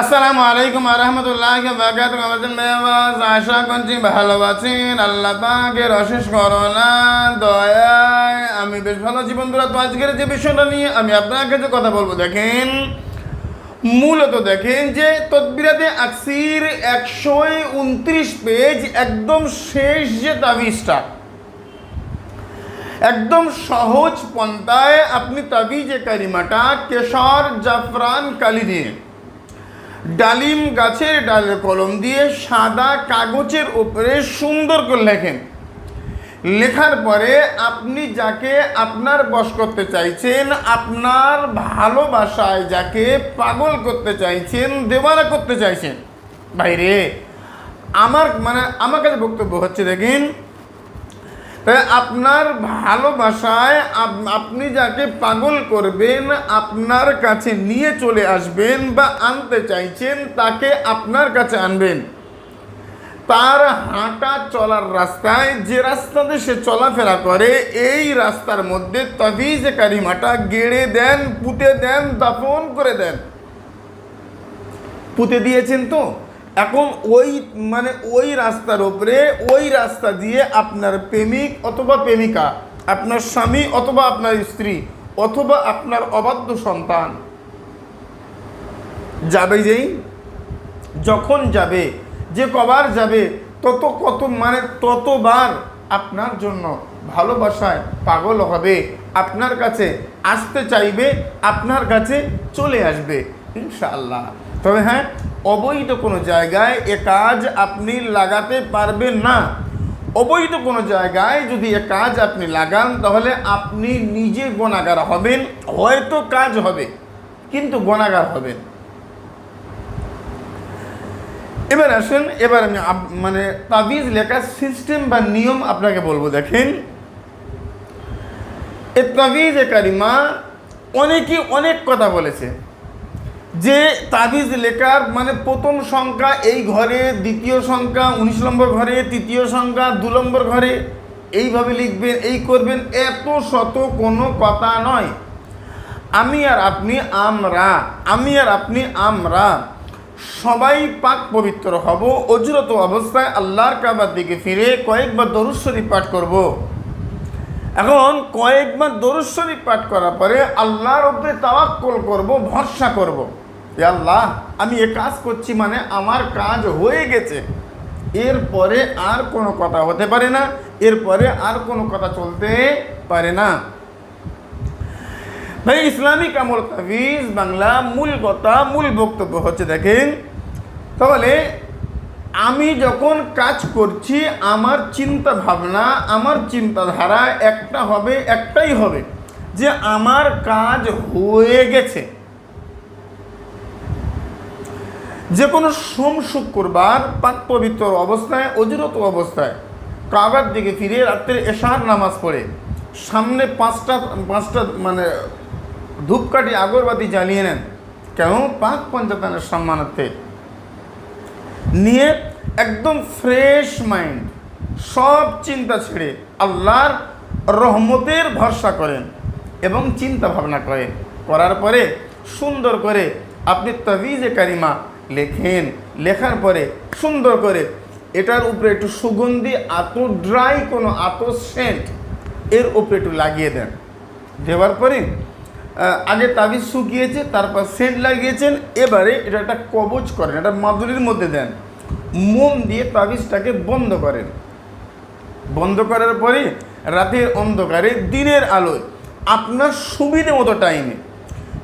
আসসালামু আলাইকুম আরহামতুল্লাহ বাকাত আমাদের মেয়াবাজ আশা করছি ভালো আছেন আল্লাহ পাকের অশেষ করোনা দয়ায়। আমি বেশ ভালো আছি বন্ধুরা। তো আজকের যে বিষয়টা নিয়ে আমি আপনার কাছে কথা বলব, দেখেন, মূলত দেখেন যে তদবিরাতে আকসির একশো উনত্রিশ পেজ একদম শেষ যে তাবিজটা, একদম সহজ পন্থায় আপনি তাবিজে কারিমাটা কেশর জাফরান কালি দিয়ে ডালিম গাছের ডালের কলম দিয়ে সাদা কাগজের উপরে সুন্দর করে লেখেন। লেখার পরে আপনি যাকে আপনার বশ করতে চাইছেন, আপনার ভালোবাসায় যাকে পাগল করতে চাইছেন, দেওয়ানা করতে চাইছেন। বাইরে আমার মানে আমার কাছে বক্তব্য হচ্ছে, দেখেন আপনার ভালোবাসায় আপ- আপনি যাকে পাগল করবেন, আপনার কাছে নিয়ে চলে আসবেন বা আনতে চাইছেন, তাকে আপনার কাছে আনবেন। তার হাঁটা চলার রাস্তায় যে রাস্তাতে সে চলাফেরা করে, এই রাস্তার মধ্যে তবিজ কারিমাটা গেড়ে দেন, পুঁতে দেন, দাফন করে দেন। পুঁতে দিয়েছেন তো? এখন ওই মানে ওই রাস্তার ওপরে ওই রাস্তা দিয়ে আপনার প্রেমিক অথবা প্রেমিকা, আপনার স্বামী অথবা আপনার স্ত্রী, অথবা আপনার অবাধ্য সন্তান যাবে যেই? যখন যাবে, যে কবার যাবে, তত কত মানে ততবার আপনার জন্য ভালোবাসায় পাগল হবে, আপনার কাছে আসতে চাইবে, আপনার কাছে চলে আসবে, ইনশাআল্লাহ। তবে হ্যাঁ অবৈধ কোনো জায়গায় এ কাজ আপনি লাগাতে পারবেন না। অবৈধ কোনো জায়গায় যদি এ কাজ আপনি লাগান, তাহলে আপনি নিজে গোনাগার হবেন। হয়তো কাজ হবে, কিন্তু গোনাগার হবেন। এবার আসেন, এবার আমি মানে তাবিজ লেখার সিস্টেম বা নিয়ম আপনাকে বলব, দেখেন। এ তাবিজ এ কারিমা অনেকে অনেক কথা বলেছে। যে তাবিজ লেখার মানে প্রথম সংখ্যা এই ঘরে, দ্বিতীয় সংখ্যা উনিশ নম্বর ঘরে, তৃতীয় সংখ্যা দু নম্বর ঘরে এইভাবে লিখবেন, এই করবেন, এত শত কোনো কথা নয় আমি আর আপনি আমরা, আমি আর আপনি আমরা সবাই পাক পবিত্র হব, অজরত অবস্থায় আল্লাহর কাবার দিকে ফিরে কয়েকবার দরুশ্বরী পাঠ করব। এখন কয়েকবার দরুদ শরীফ পাঠ করার পরে আল্লাহর উপরে তাওয়াক্কল করব, ভরসা করব। আল্লাহ, আমি এ কাজ করছি মানে আমার কাজ হয়ে গেছে। এরপরে আর কোনো কথা হতে পারে না, এরপরে আর কোনো কথা চলতে পারে না। ভাই, ইসলামিক আমল তাবিজ বাংলা মূল কথা, মূল বক্তব্য হচ্ছে দেখেন, তাহলে আমি যখন কাজ করছি, আমার চিন্তা ভাবনা, আমার চিন্তাধারা একটা হবে, একটাই হবে যে আমার কাজ হয়ে গেছে। যে কোনো সোম শুক্রবার পাক পবিত্র অবস্থায়, অজিরত অবস্থায় কাবার দিকে ফিরে রাত্রে এশার নামাজ পড়ে। সামনে পাঁচটা পাঁচটা মানে ধূপকাঠি আগরবাতি জ্বালিয়ে নেন। কেন? পাক পঞ্চায়েতের সম্মানার্থে। নিয়ে একদম ফ্রেশ মাইন্ড, সব চিন্তা ছেড়ে আল্লাহর রহমতের ভরসা করেন এবং চিন্তা ভাবনা করেন। করার পরে সুন্দর করে আপনি তাবিজে কারিমা লেখেন। লেখার পরে সুন্দর করে, এটার উপরে একটু সুগন্ধি আত ড্রাই কোনো আত সেন্ট এর উপরে একটু লাগিয়ে দেন। দেওয়ার পরে আগে তাবিজ শুকিয়েছে, তারপর সেন্ট লাগিয়েছেন, এবারে এটা একটা কবচ করেন, এটা মাদুরির মধ্যে দেন। মোম দিয়ে তাবিজটাকে বন্ধ করেন। বন্ধ করার পরে রাতের অন্ধকারে, দিনের আলোয়, আপনার সুবিধে মতো টাইমে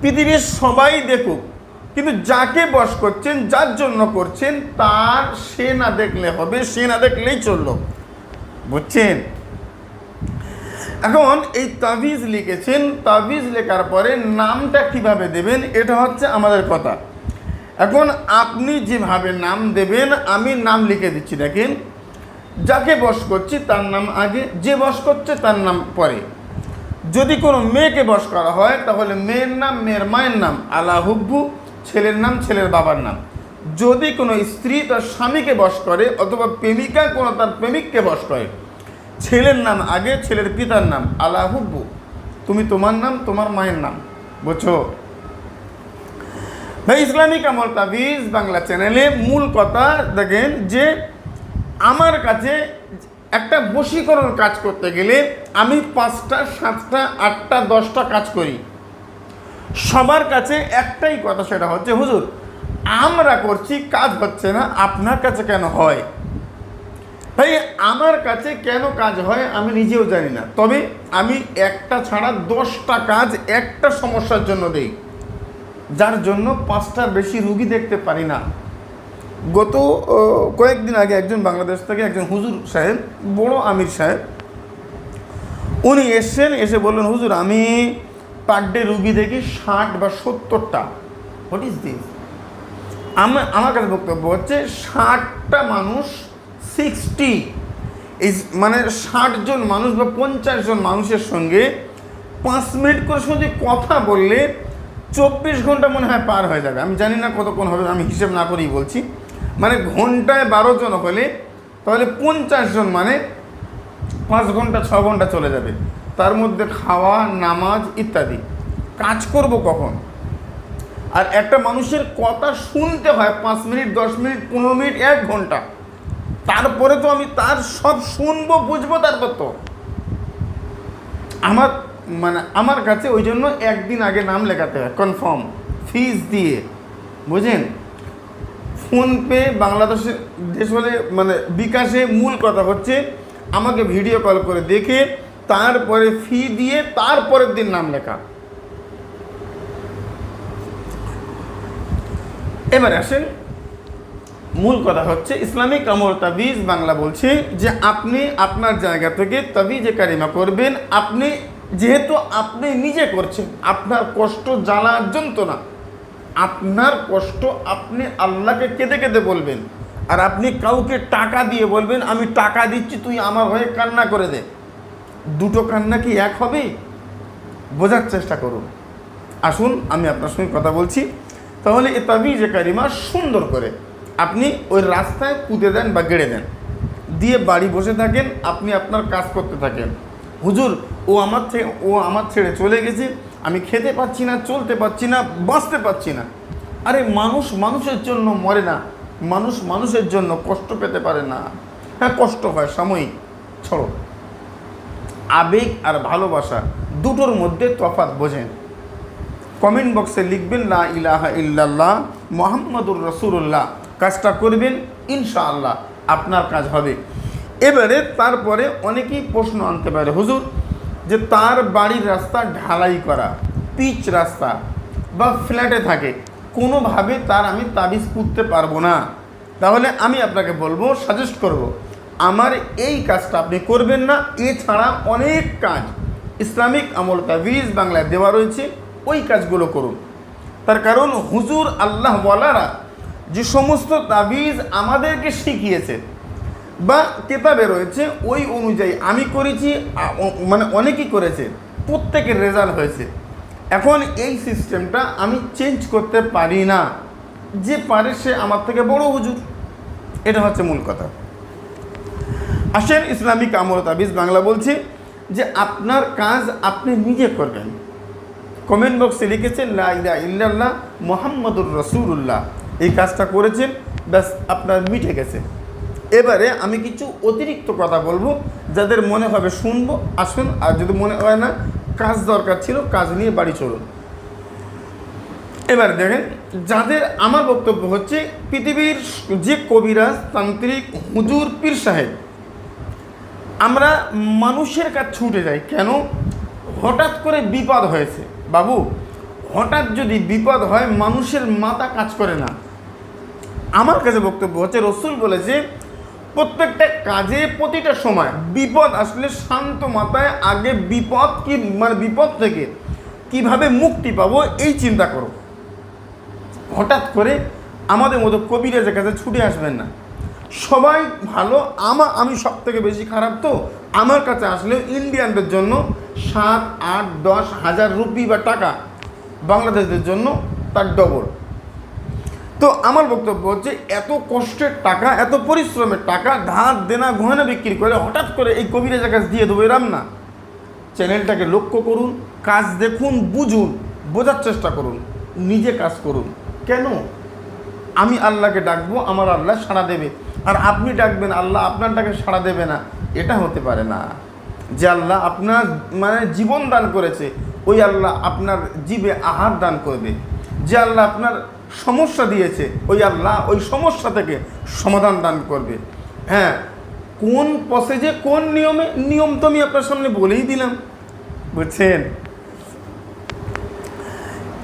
পৃথিবীর সবাই দেখুক কিন্তু যাকে বস করছেন, যার জন্য করছেন, তার সে না দেখলে হবে, সে না দেখলেই চলল। বুঝছেন? এখন এই তাবিজ লিখেছেন, তাবিজ লেখার পরে নামটা কীভাবে দেবেন, এটা হচ্ছে আমাদের কথা। এখন আপনি যেভাবে নাম দেবেন, আমি নাম লিখে দিচ্ছি, দেখেন। যাকে বস করছি, তার নাম আগে, যে বস করছে, তার নাম পরে। যদি কোনো মেয়েকে বস করা হয়, তাহলে মেয়ের নাম, মেয়ের মায়ের নাম আলা হুব্বু ছেলের নাম, ছেলের বাবার নাম। যদি কোনো স্ত্রী তার স্বামীকে বস করে অথবা প্রেমিকা কোনো তার প্রেমিককে বস করে, ছেলের নাম আগে, ছেলের পিতার নাম। আলা হুব্বু তুমি তোমার নাম, তোমার মায়ের নাম। বুঝছ? ভাই, ইসলামিক আমল তাবিজ বাংলা চ্যানেলে মূল কথা দেখেন যে, আমার কাছে একটা বশীকরণ কাজ করতে গেলে আমি পাঁচটা, সাতটা, আটটা, দশটা কাজ করি। সবার কাছে একটাই কথা, সেটা হচ্ছে, হুজুর, আমরা করছি, কাজ হচ্ছে না, আপনার কাছে কেন হয়? ভাই, আমার কাছে কেন কাজ হয় আমি নিজেও জানি না। তবে আমি একটা ছাড়া দশটা কাজ একটা সমস্যার জন্য দেই। যার জন্য পাঁচটার বেশি রুগী দেখতে পারি না। গত কয়েকদিন আগে একজন বাংলাদেশ থেকে একজন হুজুর সাহেব, বড় আমির সাহেব, উনি এসছেন, এসে বললেন, হুজুর, আমি পার ডে রুগী দেখি ষাট বা সত্তরটা। হোয়াট ইজ দিস আমার আমার কাছে বক্তব্য হচ্ছে ষাটটা মানুষ সিক্সটি ইজ মানে ষাট জন মানুষ বা পঞ্চাশ জন মানুষের সঙ্গে পাঁচ মিনিট করে শুধু কথা বললে চব্বিশ ঘণ্টা মনে হয় পার হয়ে যাবে। আমি জানি না কতক্ষণ হবে, আমি হিসেব না করেই বলছি। মানে ঘন্টায় বারো জন হলে, তাহলে পঞ্চাশ জন মানে পাঁচ ঘণ্টা, ছ ঘণ্টা চলে যাবে। তার মধ্যে খাওয়া, নামাজ ইত্যাদি। কাজ করব কখন? আর একটা মানুষের কথা শুনতে হয় পাঁচ মিনিট, দশ মিনিট, পনেরো মিনিট, এক ঘণ্টা। তারপরে তো আমি তার সব শুনব, বুঝব তারপর তো। আমার মানে আমার কাছে ওই জন্য একদিন আগে নাম লেখাতে হয় কনফার্ম ফিস দিয়ে। বুঝেন? ফোনপে বাংলাদেশে, দেশ হলে মানে বিকাশে মূল কথা হচ্ছে, আমাকে ভিডিও কল করে দেখে তারপরে ফি দিয়ে তারপরের দিন নাম লেখা। এবার আসেন, মূল কথা হচ্ছে ইসলামিক আমর তাবিজ বাংলা বলছে যে আপনি আপনার জায়গা থেকে তাবিজে কারিমা করবেন। আপনি যেহেতু আপনি নিজে করছেন, আপনার কষ্ট জ্বালা যন্ত্রণা, আপনার কষ্ট আপনি আল্লাহকে কেঁদে কেঁদে বলবেন। আর আপনি কাউকে টাকা দিয়ে বলবেন, আমি টাকা দিচ্ছি, তুই আমার হয়ে কান্না করে দে। দুটো কান্না কি এক হবে? বোঝার চেষ্টা করুন। আসুন, আমি আপনার সঙ্গে কথা বলছি। তাহলে এ তাবিজে কারিমা সুন্দর করে আপনি ওই রাস্তায় পুঁতে দেন বা গেড়ে দেন। দিয়ে বাড়ি বসে থাকেন, আপনি আপনার কাজ করতে থাকেন। হুজুর, ও আমার থেকে ও আমার ছেড়ে চলে গেছে, আমি খেতে পাচ্ছি না, চলতে পাচ্ছি না, বাঁচতে পাচ্ছি না। আরে মানুষ মানুষের জন্য মরে না, মানুষ মানুষের জন্য কষ্ট পেতে পারে না। হ্যাঁ কষ্ট হয়, সাময়িক। ছড়ো। আবেগ আর ভালোবাসা দুটোর মধ্যে তফাৎ বোঝেন। কমেন্ট বক্সে লিখবেন, লা ইলাহা ইল্লাল্লাহ মোহাম্মদুর রসুল্লাহ কাজটা করবেন, ইনশাআল্লাহ আপনার কাজ হবে। এবারে তারপরে অনেকেই প্রশ্ন আনতে পারে, হুজুর, যে তার বাড়ির রাস্তা ঢালাই করা, পিচ রাস্তা বা ফ্ল্যাটে থাকে, কোনোভাবে তার আমি তাবিজ পুঁততে পারব না? তাহলে আমি আপনাকে বলব, সাজেস্ট করব। আমার এই কাজটা আপনি করবেন না। এছাড়া অনেক কাজ। ইসলামিক আমল তাবিজ বাংলায় দেওয়া রয়েছে, ওই কাজগুলো করুন। তার কারণ হুজুর আল্লাহ বলারা যে সমস্ত তাবিজ আমাদেরকে শিখিয়েছে বা কেতাবে রয়েছে, ওই অনুযায়ী আমি করেছি মানে অনেকেই করেছে, প্রত্যেকের রেজাল্ট হয়েছে। এখন এই সিস্টেমটা আমি চেঞ্জ করতে পারি না। যে পারে সে আমার থেকে বড় হুজুর। এটা হচ্ছে মূল কথা। আসেন ইসলামিক আমল তাবিজ বাংলা বলছে যে আপনার কাজ আপনি নিজে করবেন। কমেন্ট বক্সে লিখেছেন, লা ইলাহা ইল্লাল্লাহ মোহাম্মদুর রসুল্লাহ এই কাজটা করেছেন, ব্যাস আপনার মিটে গেছে। এবারে আমি কিছু অতিরিক্ত কথা বলব, যাদের মনে হবে শুনব, আসুন, আর যদি মনে হয় না, কাজ দরকার ছিল, কাজ নিয়ে বাড়ি চলুন। এবার দেখেন, যাদের আমার বক্তব্য হচ্ছে, পৃথিবীর যে কবিরাজ, তান্ত্রিক হুজুর পীর সাহেব আমরা মানুষের কাছে ছুটে যাই, কেন? হঠাৎ করে বিপদ হয়েছে। বাবু, হঠাৎ যদি বিপদ হয়, মানুষের মাথা কাজ করে না। আমার কাছে বক্তব্য হচ্ছে, রসুল বলেছে প্রত্যেকটা কাজে প্রতিটা সময় বিপদ আসলে শান্ত মাথায় আগে বিপদ কি মানে বিপদ থেকে কীভাবে মুক্তি পাবো, এই চিন্তা করো। হঠাৎ করে আমাদের মতো কবিরাজের কাছে ছুটে আসবেন না। সবাই ভালো। আমা, আমি সব থেকে বেশি খারাপ তো। আমার কাছে আসলে ইন্ডিয়ানদের জন্য সাত, আট, দশ হাজার রুপি বা টাকা বাংলাদেশদের জন্য তার ডবল তো আমার বক্তব্য হচ্ছে, এত কষ্টের টাকা, এত পরিশ্রমের টাকা, ধার দেনা গহনা বিক্রি করে হঠাৎ করে এই কবিরাজের কাছে দিয়ে দেবো, এরাম না। চ্যানেলটাকে লক্ষ্য করুন, কাজ দেখুন, বুঝুন, বোঝার চেষ্টা করুন, নিজে কাজ করুন। কেন? আমি আল্লাহকে ডাকবো, আমার আল্লাহ সাড়া দেবে। আর আপনি ডাকবেন, আল্লাহ আপনারটাকে সাড়া দেবে না। এটা হতে পারে না। যে আল্লাহ আপনার মানে জীবন দান করেছে, ওই আল্লাহ আপনার জীবে আহার দান করবে। যে আল্লাহ আপনার সমস্যা দিয়েছে, ওই আল্লাহ ওই সমস্যা থেকে সমাধান দান করবে। হ্যাঁ কোন পসেজে কোন নিয়মে, নিয়ম তো আমি আপনার সামনে বলেই দিলাম। বুঝছেন?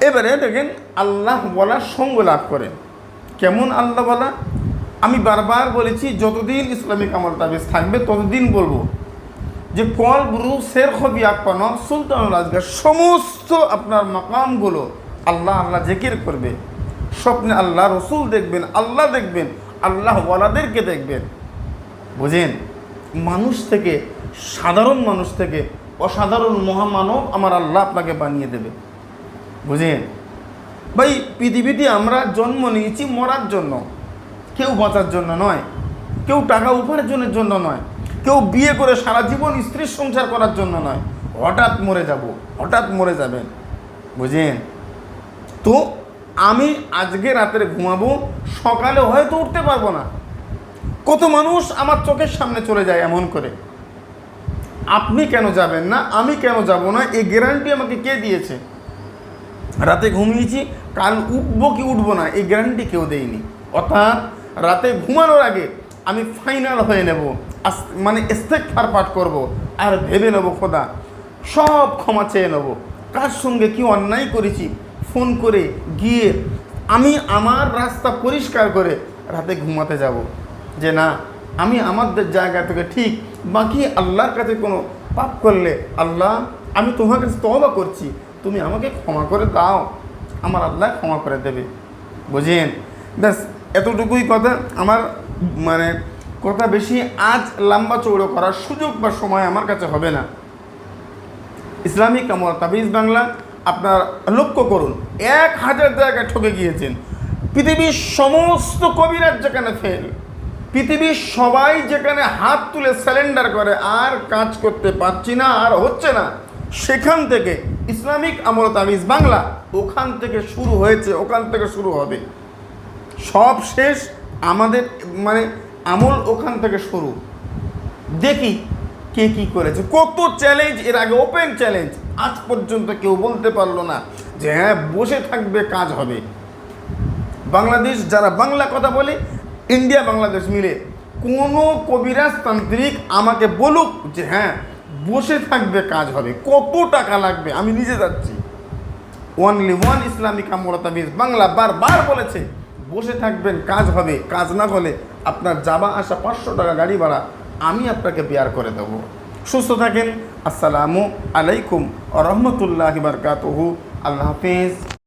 এবারে দেখেন, আল্লাহ বলার সঙ্গ লাভ করেন। কেমন আল্লাহ বলা? আমি বারবার বলেছি, যতদিন ইসলামিক আমল তাবিজ থাকবে, ততদিন বলব যে কল ব্রু শের খবি আপান সুলতানুল আজগার, সমস্ত আপনার মাকামগুলো আল্লাহ আল্লাহ জেকির করবে। স্বপ্নে আল্লাহ রসুল দেখবেন, আল্লাহ দেখবেন, আল্লাহ ওয়ালাদেরকে দেখবেন। বুঝেন? মানুষ থেকে, সাধারণ মানুষ থেকে অসাধারণ মহামানব আমার আল্লাহ আপনাকে বানিয়ে দেবে। বুঝেন? ভাই, পৃথিবীতে আমরা জন্ম নিয়েছি মরার জন্য। কেউ বাঁচার জন্য নয়। কেউ টাকা উপার্জনের জন্য নয়। কেউ বিয়ে করে সারা জীবন স্ত্রীর সংসার করার জন্য নয়। হঠাৎ মরে যাব, হঠাৎ মরে যাবেন। বুঝেন? তো আমি আজকে রাতের ঘুমাবো, সকালে হয়তো উঠতে পারব না। কত মানুষ আমার চোখের সামনে চলে যায় এমন করে। আপনি কেন যাবেন না? আমি কেন যাব না? এই গ্যারান্টি আমাকে কে দিয়েছে? রাতে ঘুমিয়েছি, কাল উঠবো কি উঠবো না? এই গ্যারান্টি কেউ দেয়নি। অর্থাৎ রাতে ঘুমানোর আগে আমি ফাইনাল হয়ে নেব। মানে ইস্তেকফার পাঠ করব আর ভেবে নেব, খোদা, সব ক্ষমা চেয়ে নেব। কার সঙ্গে কি অন্যায় করেছি, ফোন করে গিয়ে আমি আমার রাস্তা পরিষ্কার করে রাতে ঘুমাতে যাব। যে না, আমি আমাদের জায়গা থেকে ঠিক বাকি আল্লাহর কাছে কোনো পাপ করলে, আল্লাহ, আমি তোমার কাছে তবা করছি, তুমি আমাকে ক্ষমা করে দাও। আমার আল্লাহ ক্ষমা করে দেবে। বুঝেন? ব্যাস এতটুকুই কথা। আমার মানে কথা বেশি আজ লম্বা চৌড়ো করার সুযোগ বা সময় আমার কাছে হবে না। ইসলামিক কামর তাবিজ বাংলা, আপনার লক্ষ্য করুন, এক হাজার জায়গায় ঠকে গিয়েছেন। পৃথিবীর সমস্ত কবিরাজ যেখানে ফেল, পৃথিবীর সবাই যেখানে হাত তুলে স্যালেন্ডার করে, আর কাজ করতে পারছি না, আর হচ্ছে না। সেখান থেকে ইসলামিক আমল, তাবিজ বাংলা, ওখান থেকে শুরু হয়েছে, ওখান থেকে শুরু হবে। সব শেষ আমাদের মানে আমল ওখান থেকে শুরু। দেখি কে কি করেছে। কত চ্যালেঞ্জ এর আগে ওপেন চ্যালেঞ্জ আজ পর্যন্ত কেউ বলতে পারল না যে হ্যাঁ বসে থাকবে, কাজ হবে। বাংলাদেশ, যারা বাংলা কথা বলে, ইন্ডিয়া, বাংলাদেশ মিলে কোনো কবিরাজ তান্ত্রিক আমাকে বলুক যে হ্যাঁ বসে থাকবে, কাজ হবে। কত টাকা লাগবে? আমি নিজে যাচ্ছি। ওয়ানলি ওয়ান ইসলামিক আমরতাবিজ বাংলা বারবার বলেছে। বসে থাকবেন, কাজ হবে, কাজ না হলে আপনার যাবা আসা পাঁচশো টাকা গাড়ি ভাড়া আমি আপনাকে বিয়ার করে দেবো। সুস্থ থাকেন, আসসালামু আলাইকুম রহমতুল্লাহ বারকাতহু। আল্লাহ হাফিজ।